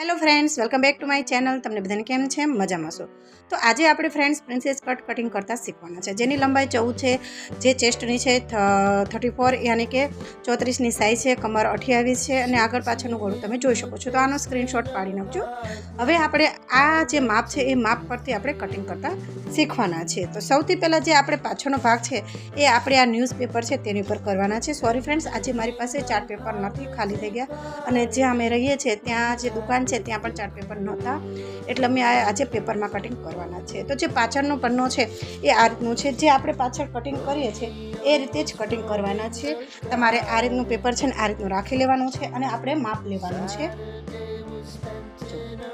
Hello friends welcome back to my channel તમને બધાને કેમ છે? મજામાં છો? તો આજે આપણે ફ્રેન્ડ્સ પ્રિન્સેસ કટ કટિંગ કરતાં શીખવાના છે. જેની લંબાઈ ચૌદ છે, જે ચેસ્ટની છે થર્ટી ફોર યાની કે ચોત્રીસની સાઈઝ છે, કમર અઠ્યાવીસ છે અને આગળ પાછળનું ગળું તમે જોઈ શકો છો. તો આનો સ્ક્રીનશોટ પાડી નાખજો. હવે આપણે આ જે માપ છે, એ માપ પરથી આપણે કટિંગ કરતાં શીખવાના છે તો સૌથી પહેલાં જે આપણે પાછળનો ભાગ છે, એ આપણે આ ન્યૂઝપેપર છે, તેની ઉપર કરવાના છે. સોરી ફ્રેન્ડ્સ આજે મારી પાસે ચાર્ટ પેપર નથી, ખાલી થઈ ગયા. અને જ્યાં અમે રહીએ છીએ, ત્યાં જે દુકાન છે, ત્યાં પણ ચાર્ટ પેપર નહોતા. એટલે અમે આ આજે પેપરમાં કટિંગ કરવાના છે. તો જે પાછળનો પન્નો છે, એ આ રીતનું છે. જે આપણે પાછળ કટિંગ કરીએ છીએ, એ રીતે જ કટિંગ કરવાના છે. તમારે આ રીતનું પેપર છે ને આ રીતનું રાખી લેવાનું છે અને આપણે માપ લેવાનું છે.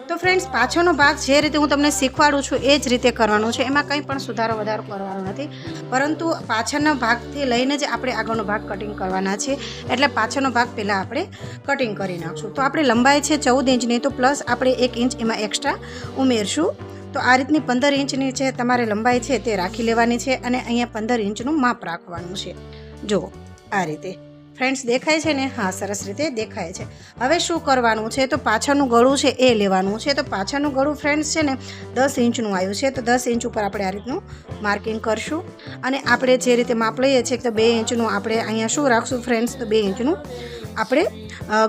તો ફ્રેન્ડ્સ પાછળનો ભાગ જે રીતે હું તમને શીખવાડું છું એ જ રીતે કરવાનો છે. એમાં કંઈ પણ સુધારો, વધારો કરવાનો નથી. પરંતુ પાછળના ભાગથી લઈને જ આપણે આગળનો ભાગ કટિંગ કરવાના છે. એટલે પાછળનો ભાગ પહેલાં આપણે કટિંગ કરી નાખશું. તો આપણે લંબાઈ છે ચૌદ ઇંચની, તો પ્લસ આપણે એક ઇંચ એમાં એક્સ્ટ્રા ઉમેરશું. તો આ રીતની પંદર ઇંચની છે તમારે લંબાઈ છે તે રાખી લેવાની છે અને અહીંયા પંદર ઇંચનું માપ રાખવાનું છે. જુઓ આ રીતે. ફ્રેન્ડ્સ દેખાય છે ને? હા, સરસ રીતે દેખાય છે. હવે શું કરવાનું છે? તો પાછળનું ગળું છે એ લેવાનું છે. તો પાછળનું ગળું ફ્રેન્ડ્સ છે ને દસ ઇંચનું આવ્યું છે. તો દસ ઇંચ ઉપર આપણે આ રીતનું માર્કિંગ કરશું. અને આપણે જે રીતે માપ લઈએ છીએ તો બે ઇંચનું આપણે અહીંયા શું રાખશું ફ્રેન્ડ્સ? તો બે ઇંચનું આપણે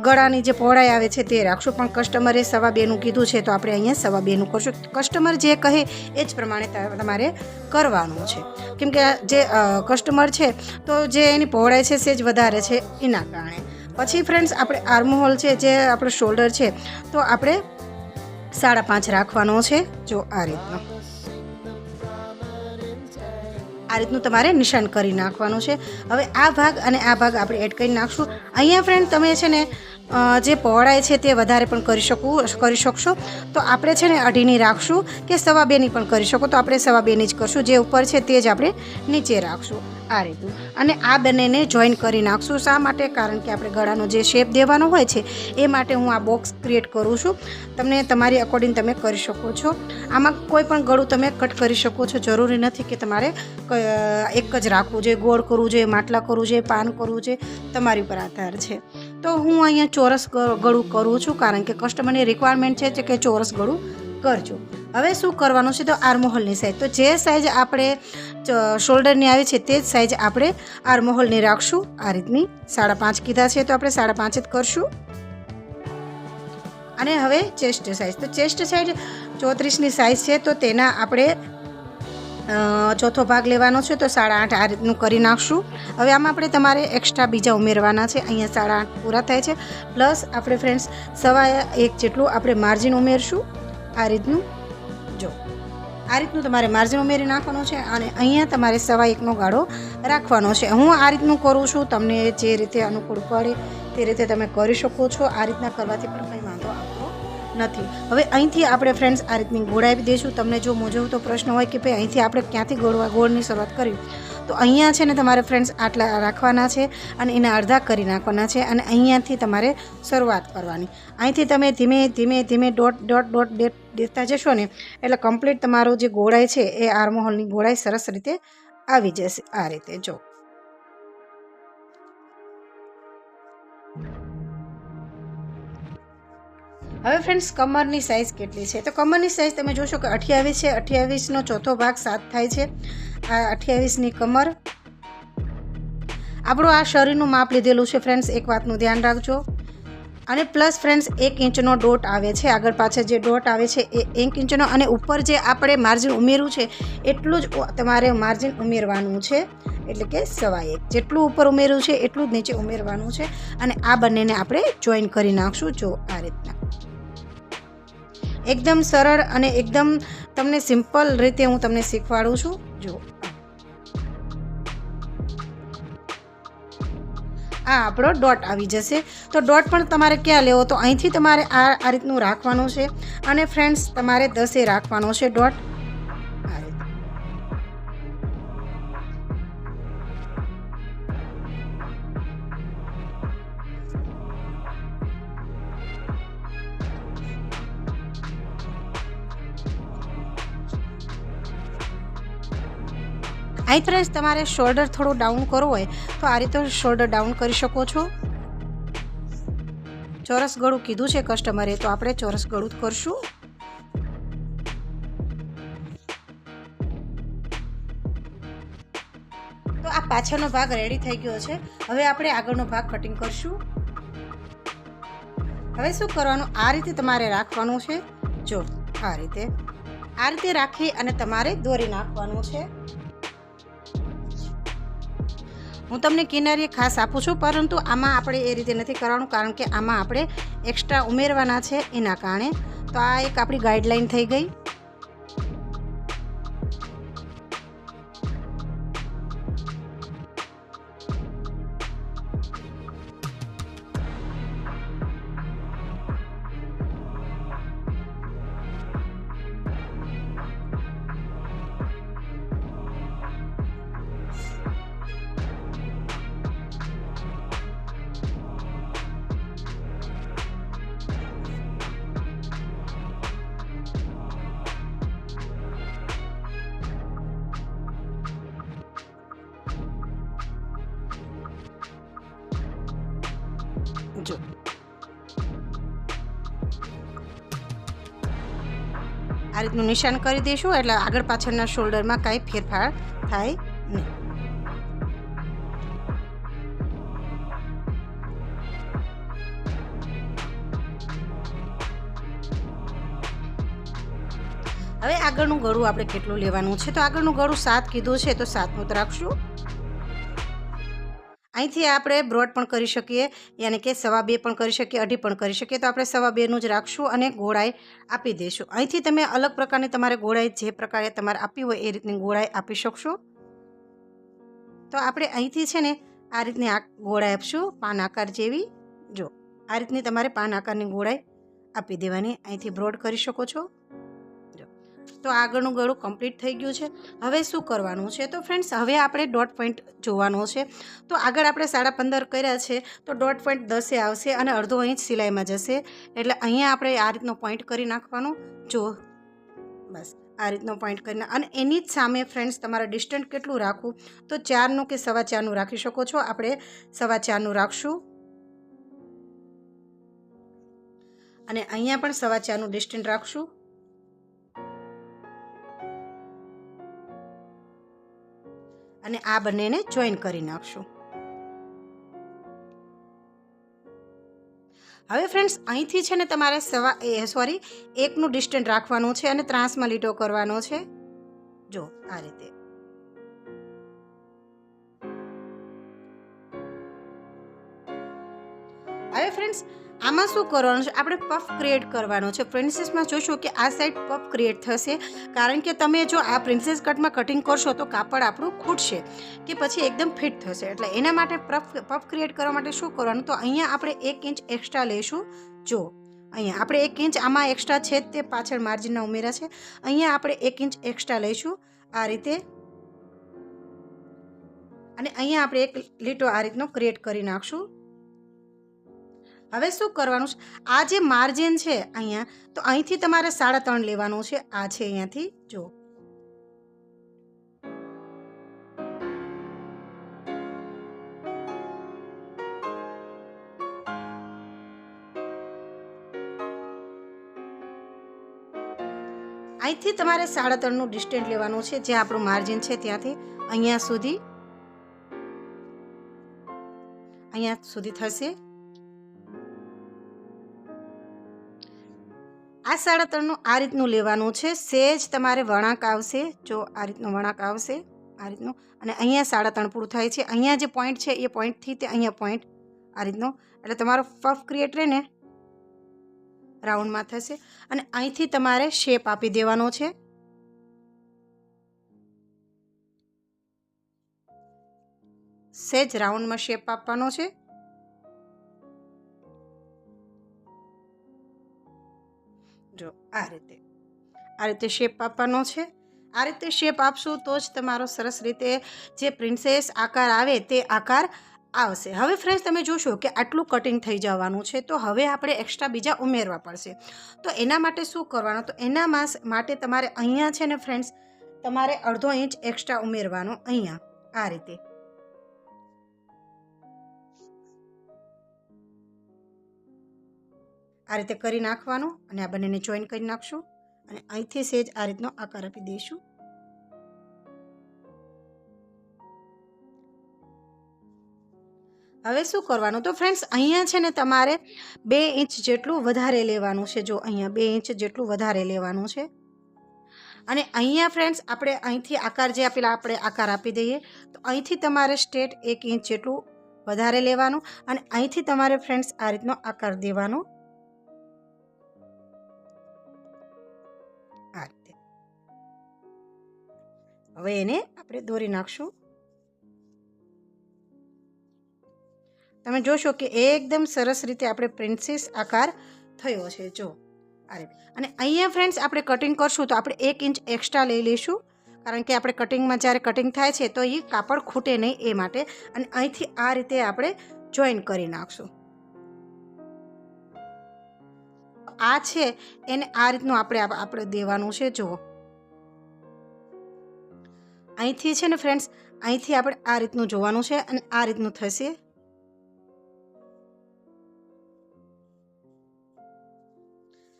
ગળાની જે પહોળાઈ આવે છે તે રાખશું. પણ કસ્ટમરે સવા બેનું કીધું છે તો આપણે અહીંયા સવા બેનું કરશું. કસ્ટમર જે કહે એ જ પ્રમાણે તમારે કરવાનું છે. કેમ કે જે કસ્ટમર છે તો જે એની પહોળાઈ છે સેજ વધારે છે એના કારણે. પછી ફ્રેન્ડ્સ આપણે આર્મહોલ છે જે આપણો શોલ્ડર છે તો આપણે સાડા પાંચ રાખવાનો છે જો આ રીતનો. આ રીતનું તમારે નિશાન કરી નાખવાનું છે. હવે આ ભાગ અને આ ભાગ આપણે એડ કરી નાખશું. અહીંયા ફ્રેન્ડ તમે છે ને જે પહોળાઈ છે તે વધારે પણ કરી શકું, કરી શકશો. તો આપણે છે ને અઢીની રાખશું કે સવા બેની પણ કરી શકો. તો આપણે સવા બેની જ કરશું. જે ઉપર છે તે જ આપણે નીચે રાખશું. આ રીતનું. અને આ બંનેને જોઈન કરી નાખશું. શા માટે? કારણ કે આપણે ગળાનો જે શેપ દેવાનો હોય છે, એ માટે હું આ બોક્સ ક્રિએટ કરું છું. તમને તમારી અકોર્ડિંગ તમે કરી શકો છો. આમાં કોઈ પણ ગળું તમે કટ કરી શકો છો. જરૂરી નથી કે તમારે એક જ રાખવું જોઈએ. ગોળ કરવું જોઈએ, માટલા કરવું જોઈએ, પાન કરવું જોઈએ. તમારી ઉપર આધાર છે. તો હું અહીંયા ચોરસ ગળું કરું છું. કારણ કે કસ્ટમરની રિક્વાયરમેન્ટ છે કે ચોરસ ગળું કરજો. હવે શું કરવાનું છે? તો આર્મહોલની સાઈઝ તો જે સાઈઝ આપણે શોલ્ડરની આવી છે તે જ સાઈઝ આપણે આર્મહોલની રાખશું. આ રીતની સાડા પાંચ કીધા છે, તો આપણે સાડા પાંચ જ કરશું. અને હવે ચેસ્ટ સાઈઝ. તો ચેસ્ટ સાઈઝ ચોત્રીસની સાઈઝ છે, તો તેના આપણે ચોથો ભાગ લેવાનો છે, તો સાડા આઠ આ રીતનું કરી નાખશું. હવે આમાં આપણે તમારે એક્સ્ટ્રા બીજા ઉમેરવાના છે. અહીંયા સાડા આઠ પૂરા થાય છે. પ્લસ આપણે ફ્રેન્ડ્સ સવા એક જેટલું આપણે માર્જિન ઉમેરશું. આ રીતનું જો, આ રીતનું તમારે માર્જિન ઉમેરી નાખવાનું છે અને અહીંયા તમારે સવા એકનો ગાળો રાખવાનો છે. હું આ રીતનું કરું છું, તમને જે રીતે અનુકૂળ પડે તે રીતે તમે કરી શકો છો. આ રીતના કરવાથી પણ કંઈ વાંધો આવતો નથી. હવે અહીંથી આપણે ફ્રેન્ડ્સ આ રીતની ગોળાવી દઈશું. તમને જો મૂંઝવતો પ્રશ્ન હોય કે ભાઈ અહીંથી આપણે ક્યાંથી ગોળવા, ગોળની શરૂઆત કરી? તો અહીંયા છે ને તમારે ફ્રેન્ડ્સ આટલા રાખવાના છે અને એના અડધા કરી નાખવાના છે અને અહીંયાથી તમારે શરૂઆત કરવાની. અહીંથી તમે ધીમે ધીમે ધીમે ડોટ ડોટ ડોટ દેતા જશો ને, એટલે કમ્પ્લીટ તમારો જે ગોળાઈ છે એ આર્મોહોલની ગોળાઈ સરસ રીતે આવી જશે આ રીતે. જો હવે ફ્રેન્ડ્સ કમરની સાઇઝ કેટલી છે? તો કમરની સાઇઝ તમે જોશો કે અઠ્યાવીસ છે. અઠ્યાવીસનો ચોથો ભાગ સાત થાય છે. આ અઠ્યાવીસની કમર. આપણું આ શરીરનું માપ લીધેલું છે ફ્રેન્ડ્સ એક વાતનું ધ્યાન રાખજો. અને પ્લસ ફ્રેન્ડ્સ એક ઇંચનો ડોટ આવે છે. આગળ પાછળ જે ડોટ આવે છે એ એક ઇંચનો અને ઉપર જે આપણે માર્જિન ઉમેરવું છે, એટલું જ તમારે માર્જિન ઉમેરવાનું છે. એટલે કે સવા એક. જેટલું ઉપર ઉમેર્યું છે, એટલું જ નીચે ઉમેરવાનું છે. અને આ બંનેને આપણે જોઈન કરી નાખશું જો આ રીતના. એકદમ સરળ અને એકદમ તમને સિમ્પલ રીતે હું તમને શીખવાડું છું. જો આ આપણો ડોટ આવી જશે. તો ડોટ પણ તમારે ક્યાં લેવો? તો અહીંથી તમારે આ આ રીતનું રાખવાનું છે. અને ફ્રેન્ડ્સ, તમારે દસે રાખવાનો છે ડોટ. ફ્રેન્ડ્સ, તમારે શોલ્ડર થોડું ડાઉન કરવું હોય, તો આ રીતે શોલ્ડર ડાઉન કરી શકો છો. ચોરસ ગળું કીધું છે કસ્ટમરે, તો આપણે ચોરસ ગળું કરશું. તો આ પાછળનો ભાગ રેડી થઈ ગયો છે. હવે આપણે આગળનો ભાગ કટિંગ કરશું. હવે શું કરવાનું? આ રીતે તમારે રાખવાનું છે. જો, આ રીતે. આ રીતે રાખી અને તમારે દોરી નાખવાનું છે. હું તમને કિનારીએ ખાસ આપું છું, પરંતુ આમાં આપણે એ રીતે નથી કરવાનું, કારણ કે આમાં આપણે એક્સ્ટ્રા ઉમેરવાના છે એના કારણે. તો આ એક આપણી ગાઈડલાઈન થઈ ગઈ. જો આ રીતનું નિશાન કરી દઈશું, એટલે આગળ પાછળના શોલ્ડરમાં કાંઈ ફેરફાર થાય નહીં. હવે આગળનું ગળું આપણે કેટલું લેવાનું છે? તો આગળનું ગળું સાત કીધું છે, તો સાતનું જ રાખશું. અહીંથી આપણે બ્રોડ પણ કરી શકીએ, યાની કે સવા બે પણ કરી શકીએ, અઢી પણ કરી શકીએ. તો આપણે સવા બેનું જ રાખશું અને ગોળાઈ આપી દઈશું. અહીંથી તમે અલગ પ્રકારની તમારે ગોળાઈ જે પ્રકારે તમારે આપી હોય એ રીતની ગોળાઈ આપી શકશો. તો આપણે અહીંથી છે ને આ રીતની આ ગોળાઈ આપશું, પાન આકાર જેવી. જો, આ રીતની તમારે પાન આકારની ગોળાઈ આપી દેવાની. અહીંથી બ્રોડ કરી શકો છો. તો આગળનું ગળું કમ્પ્લીટ થઈ ગયું છે. હવે શું કરવાનું છે? તો ફ્રેન્ડ્સ હવે આપણે ડોટ પોઈન્ટ જોવાનો છે. તો આગળ આપણે સાડા પંદર કર્યા છે. તો ડોટ પોઈન્ટ દસે આવશે અને અડધો ઇંચ સિલાઈમાં જશે. એટલે અહીંયા આપણે આ રીતનો પોઈન્ટ કરી નાખવાનો. જો, બસ, આ રીતનો પોઈન્ટ કરીને અને એની જ સામે ફ્રેન્ડ્સ તમારે ડિસ્ટન્સ કેટલું રાખવું? તો ચારનું કે સવા ચારનું રાખી શકો છો. આપણે સવા ચારનું રાખશું. અને અહીંયા પણ સવા ચારનું ડિસ્ટન્સ રાખશું. અને આ બંનેને જોઈન કરી નાખશું. હવે ફ્રેન્ડ્સ અહીંથી છે ને તમારે સવા એ સોરી એકનું ડિસ્ટન્સ રાખવાનું છે અને ત્રાસમાં લીટો કરવાનો છે. જો, આ રીતે. હવે ફ્રેન્ડ્સ આમાં શું કરવાનું છે? આપણે પફ ક્રિએટ કરવાનો છે. પ્રિન્સેસમાં જોશો કે આ સાઈડ પફ ક્રિએટ થશે. કારણ કે તમે જો આ પ્રિન્સેસ કટમાં કટિંગ કરશો તો કાપડ આપણું ખૂટશે કે પછી એકદમ ફિટ થશે. એટલે એના માટે પફ પફ ક્રિએટ કરવા માટે શું કરવાનું? તો અહીંયા આપણે એક ઇંચ એક્સ્ટ્રા લઈશું. જો, અહીંયા આપણે એક ઇંચ આમાં એક્સ્ટ્રા છે તે પાછળ માર્જિનના ઉમેરા છે. અહીંયા આપણે એક ઇંચ એક્સ્ટ્રા લઈશું આ રીતે. અને અહીંયા આપણે એક લીટો આ રીતનો ક્રિએટ કરી નાખશું. હવે શું કરવાનું છે? આ જે માર્જિન છે અહીંયા, તો અહીંથી તમારે સાડા ત્રણ લેવાનું છે. આ છે અહીંયાથી જો અહીંથી તમારે સાડા ત્રણનું ડિસ્ટન્સ લેવાનું છે જે આપણું માર્જિન છે ત્યાંથી, અહીંયા સુધી. અહીંયા સુધી થશે. આ સાડા ત્રણનું આ રીતનું લેવાનું છે. સેજ તમારે વળાંક આવશે. જો આ રીતનું વળાંક આવશે, આ રીતનું. અને અહીંયા સાડા ત્રણ પૂરું થાય છે. અહીંયા જે પોઈન્ટ છે, એ પોઈન્ટથી તે અહીંયા પોઈન્ટ આ રીતનો. એટલે તમારો ફફ ક્રિએટ રહે ને રાઉન્ડમાં થશે. અને અહીંથી તમારે શેપ આપી દેવાનો છે. સેજ રાઉન્ડમાં શેપ આપવાનો છે. જો, આ રીતે. આ રીતે શેપ આપવાનો છે. આ રીતે શેપ આપશો તો જ તમારો સરસ રીતે જે પ્રિન્સેસ આકાર આવે તે આકાર આવશે. હવે ફ્રેન્ડ્સ તમે જોશો કે આટલું કટિંગ થઈ જવાનું છે, તો હવે આપણે એક્સ્ટ્રા બીજા ઉમેરવા પડશે. તો એના માટે શું કરવાનું? તો એના માટે તમારે અહીંયા છે ને ફ્રેન્ડ્સ તમારે અડધો ઇંચ એક્સ્ટ્રા ઉમેરવાનો અહીંયા. આ રીતે. આ રીતે કરી નાખવાનું અને આ બંનેને જોઈન કરી નાખશું અને અહીંથી સેજ આ રીતનો આકાર આપી દઈશું. હવે શું કરવાનું? તો ફ્રેન્ડ્સ અહીંયા છે ને તમારે બે ઇંચ જેટલું વધારે લેવાનું છે. જો અહીંયા બે ઇંચ જેટલું વધારે લેવાનું છે. અને અહીંયા ફ્રેન્ડ્સ આપણે અહીંથી આકાર જે આપેલા, આપણે આકાર આપી દઈએ. તો અહીંથી તમારે સ્ટેટ એક ઇંચ જેટલું વધારે લેવાનું અને અહીંથી તમારે ફ્રેન્ડ્સ આ રીતનો આકાર દેવાનો. હવે એને આપણે દોરી નાખશું. તમે જોશો કે એકદમ સરસ રીતે આપણે પ્રિન્સેસ આકાર થયો છે, જો. આ રીતે. અને અહીંયા ફ્રેન્ડ્સ, આપણે કટિંગ કરશું તો આપણે એક ઇંચ એક્સ્ટ્રા લઈ લઈશું. કારણ કે આપણે કટિંગમાં જ્યારે કટિંગ થાય છે તો એ કાપડ ખૂટે નહીં એ માટે. અને અહીંથી આ રીતે આપણે જોઈન કરી નાખશું. આ છે, એને આ રીતનું આપણે આપણે દેવાનું છે જુઓ અહીંથી છે ને ફ્રેન્ડ્સ અહીંથી આપણે આ રીતનું જોવાનું છે અને આ રીતનું થશે.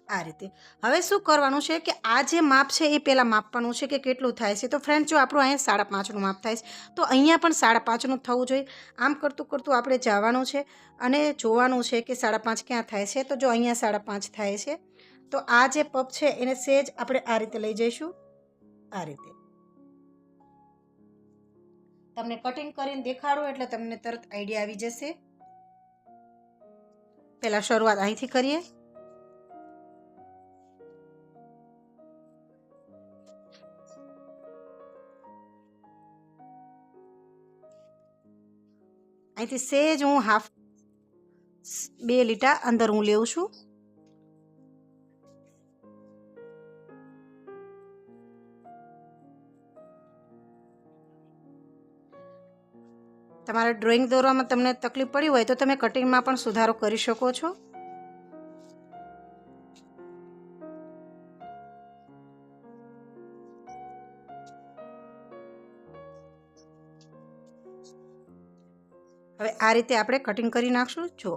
આ રીતે. હવે શું કરવાનું છે કે આ જે માપ છે એ પહેલાં માપવાનું છે કે કેટલું થાય છે. તો ફ્રેન્ડ જો આપણું અહીંયા સાડા પાંચનું માપ થાય છે, તો અહીંયા પણ સાડા પાંચનું થવું જોઈએ. આમ કરતું કરતું આપણે જવાનું છે અને જોવાનું છે કે સાડા પાંચ ક્યાં થાય છે. તો જો અહીંયા સાડા પાંચ થાય છે, તો આ જે પપ છે એને સેજ આપણે આ રીતે લઈ જઈશું. આ રીતે. તમને કટિંગ કરીને દેખાડું એટલે તમને તરત આઈડિયા આવી જશે. પહેલાં શરૂઆત અહીંથી કરીએ. અહીંથી સેજ હું હાફ બે લીટા અંદર હું લેઉં છું. તમારે ડ્રોઈંગ દોરવામાં તમને તકલીફ પડી હોય તો તમે કટિંગમાં પણ સુધારો કરી શકો છો. હવે આ રીતે આપણે કટિંગ કરી નાખશું. જો.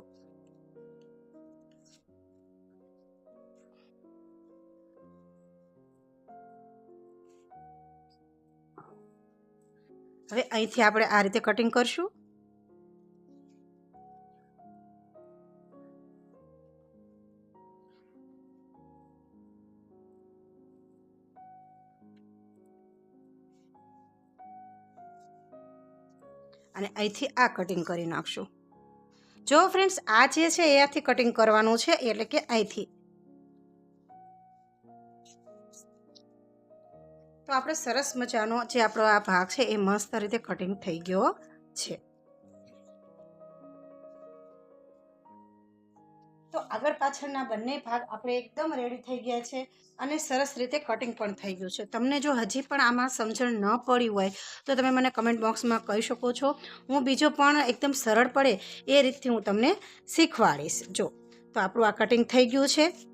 હવે અહીંથી આપણે આ રીતે કટિંગ કરશું. અને અહીંથી આ કટિંગ કરી નાખશું. જો ફ્રેન્ડ્સ આ જે છે એ આથી કટિંગ કરવાનું છે, એટલે કે અહીંથી. તો આપણે સરસ મજાનો જે આપણો આ ભાગ છે, એ મસ્ત રીતે કટિંગ થઈ ગયો છે. તો આગળ પાછળના બંને ભાગ આપણે એકદમ રેડી થઈ ગયા છે અને સરસ રીતે કટિંગ પણ થઈ ગયું છે. તમને જો હજી પણ આમાં સમજણ ન પડી હોય, તો તમે મને કમેન્ટ બોક્સમાં કહી શકો છો. હું બીજો પણ એકદમ સરળ પડે એ રીતથી હું તમને શીખવાડીશ. જો, તો આપણું આ કટિંગ થઈ ગયું છે.